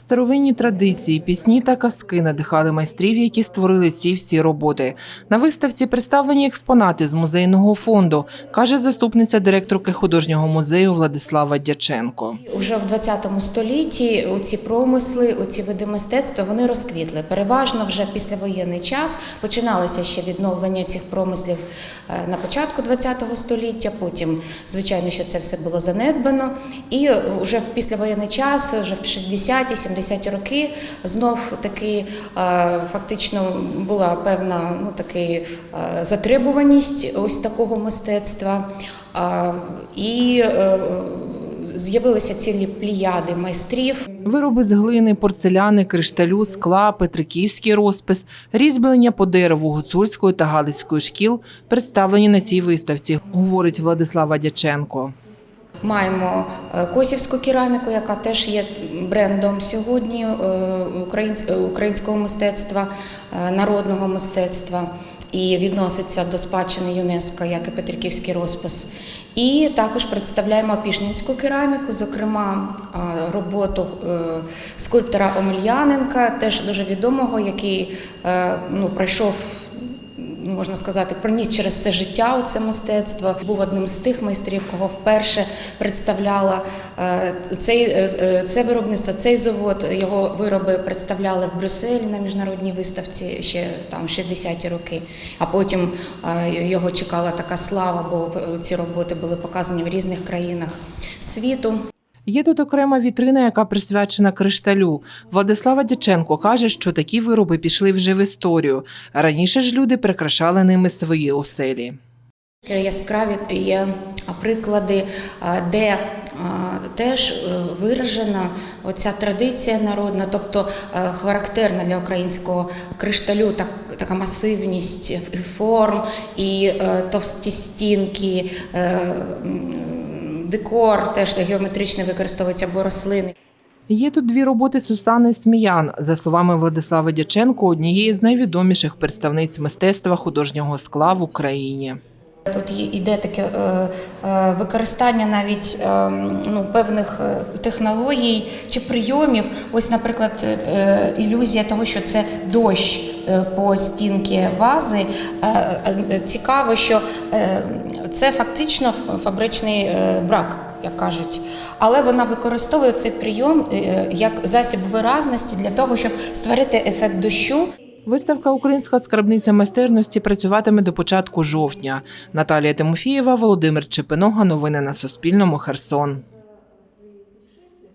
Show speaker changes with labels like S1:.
S1: Старовинні традиції, пісні та казки надихали майстрів, які створили ці всі роботи. На виставці представлені експонати з музейного фонду, каже заступниця директорки художнього музею Владислава Дяченко.
S2: Уже в 20 столітті ці промисли, ці види мистецтва вони розквітли. Переважно вже післявоєнний час починалося ще відновлення цих промислів е, на початку 20 століття. Потім, звичайно, що це все було занедбано. І вже в післявоєнний час, вже в 60-ті, 70-ті роки, знов таки е, фактично була певна ну, таки, е, затребуваність ось такого мистецтва. І е, з'явилися цілі пліяди майстрів.
S1: Вироби з глини, порцеляни, кришталю, скла, петриківський розпис, різьблення по дереву гуцульської та галицької шкіл представлені на цій виставці, говорить Владислава Дяченко.
S2: Маємо е, косівську кераміку, яка теж є брендом сьогодні е, е, українського мистецтва, народного мистецтва і відноситься до спадщини ЮНЕСКО, як і Петриківський розпис. І також представляємо пішнінську кераміку, зокрема роботу скульптора Омельяненка, теж дуже відомого, який ну, пройшов можна сказати, проніс через це життя у це мистецтво. Був одним з тих майстрів, кого вперше представляла е, цей, е, е, це виробництво, цей завод. Його вироби представляли в Брюсселі на міжнародній виставці ще там 60-ті роки. А потім його чекала така слава, бо ці роботи були показані в різних країнах світу.
S1: Є тут окрема вітрина, яка присвячена кришталю. Владислава Дяченко каже, що такі вироби пішли вже в історію. Раніше ж люди прикрашали ними свої оселі.
S2: Яскраві є приклади, де теж е, виражена оця традиція народна, тобто е, характерна для українського кришталю так, така масивність форм і е, товсті стінки, декор теж геометричний використовується або рослини.
S1: Є тут дві роботи Сусани Сміян. За словами Владислава Дяченко, однієї з найвідоміших представниць мистецтва художнього скла в Україні.
S2: Тут йде таке е, е, використання навіть е, ну, певних технологій чи прийомів. Ось, наприклад, ілюзія того, що це дощ по стінки вази. Цікаво, що це фактично фабричний е, брак. Як кажуть, але вона використовує цей прийом е, як засіб виразності для того, щоб створити ефект дощу.
S1: Виставка Українська скарбниця майстерності працюватиме до початку жовтня. Наталія Тимофієва, Володимир Чепинога. Новини на Суспільному. Херсон.